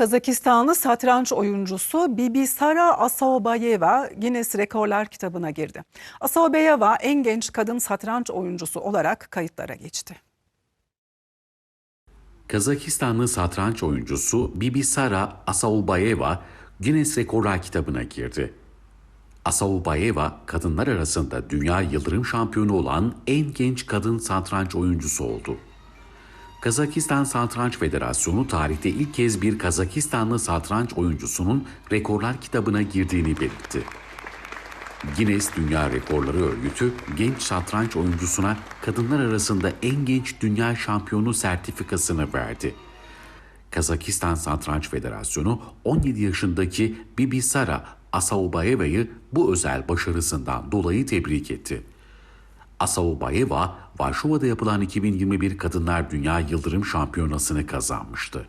Kazakistanlı satranç oyuncusu Bibisara Asaobayeva Guinness Rekorlar kitabına girdi. Asaobayeva en genç kadın satranç oyuncusu olarak kayıtlara geçti. Kazakistanlı satranç oyuncusu Bibisara Asaobayeva Guinness Rekorlar kitabına girdi. Asaobayeva kadınlar arasında dünya yıldırım şampiyonu olan en genç kadın satranç oyuncusu oldu. Kazakistan Satranç Federasyonu tarihte ilk kez bir Kazakistanlı satranç oyuncusunun rekorlar kitabına girdiğini belirtti. Guinness Dünya Rekorları Örgütü genç satranç oyuncusuna kadınlar arasında en genç dünya şampiyonu sertifikasını verdi. Kazakistan Satranç Federasyonu 17 yaşındaki Bibisara Asaobayeva'yı bu özel başarısından dolayı tebrik etti. Asaobayeva, Varşova'da yapılan 2021 Kadınlar Dünya Yıldırım Şampiyonası'nı kazanmıştı.